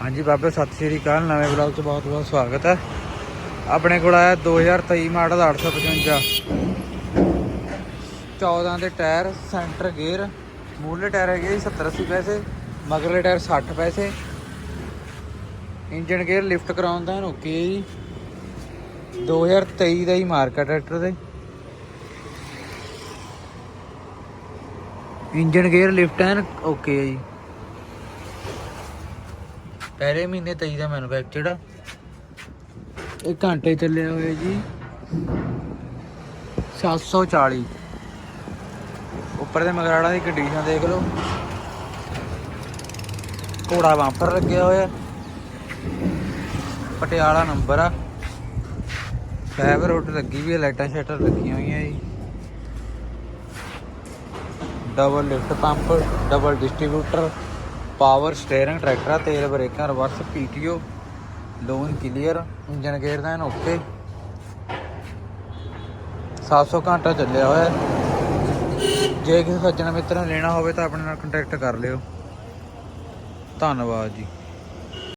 ਹਾਂਜੀ ਬਾਬੇ, ਸਤਿ ਸ਼੍ਰੀ ਅਕਾਲ। ਨਵੇਂ ਵਲੌਗ 'ਚ ਬਹੁਤ ਬਹੁਤ ਸਵਾਗਤ ਹੈ। ਆਪਣੇ ਕੋਲ ਆਇਆ 2023 ਮਾਡਲ 855 14 ਦੇ ਟਾਇਰ, ਸੈਂਟਰ ਗੇਅਰ। ਮੂਹਰਲੇ ਟਾਇਰ ਹੈਗੇ ਜੀ 70 80 ਪੈਸੇ, ਮਗਰਲੇ ਟਾਇਰ 60 ਪੈਸੇ। ਇੰਜਨ ਗੇਅਰ ਲਿਫਟ ਕਰਾਉਣ ਦਾ ਓਕੇ ਜੀ। 2023 ਦਾ ਹੀ ਮਾਰਕਾ ਟਰੈਕਟਰ ਦੇ। ਇੰਜਨ ਗੇਅਰ ਲਿਫਟ ਐਨ ਓਕੇ ਹੈ ਜੀ। ਪਹਿਲੇ ਮਹੀਨੇ 23 ਦਾ ਮੈਨੂਫੈਕਚਰਡ ਆ। ਇਹ ਘੰਟੇ ਚੱਲਿਆ ਹੋਇਆ ਜੀ। 740 ਉੱਪਰ ਦੇ ਮਗਰਾੜਾ ਦੀ ਕੰਡੀਸ਼ਨ ਦੇਖ ਲਓ। ਘੋੜਾ ਬੰਪਰ ਲੱਗਿਆ ਹੋਇਆ। ਪਟਿਆਲਾ ਨੰਬਰ ਆ। ਫਾਈਬਰ ਰੋਡ ਲੱਗੀ ਵੀ ਹੈ ਲਾਈਟਾਂ ਸ਼ਟਰ ਲੱਗੀਆਂ ਹੋਈਆਂ ਜੀ। Double lift pump double distributor power steering tractor ਆ, ਤੇਲ ਬ੍ਰੇਕਾਂ reverse PTO loan clear engine gear ਦਾ ਓਕੇ। 700 ਘੰਟਾ ਚੱਲਿਆ ਹੋਇਆ। ਜੇ ਕਿਸੇ ਸੱਜਣ ਮਿੱਤਰ ਨੇ ਲੈਣਾ ਹੋਵੇ ਤਾਂ ਆਪਣੇ ਨਾਲ ਕੰਟੈਕਟ ਕਰ ਲਿਓ। ਧੰਨਵਾਦ ਜੀ।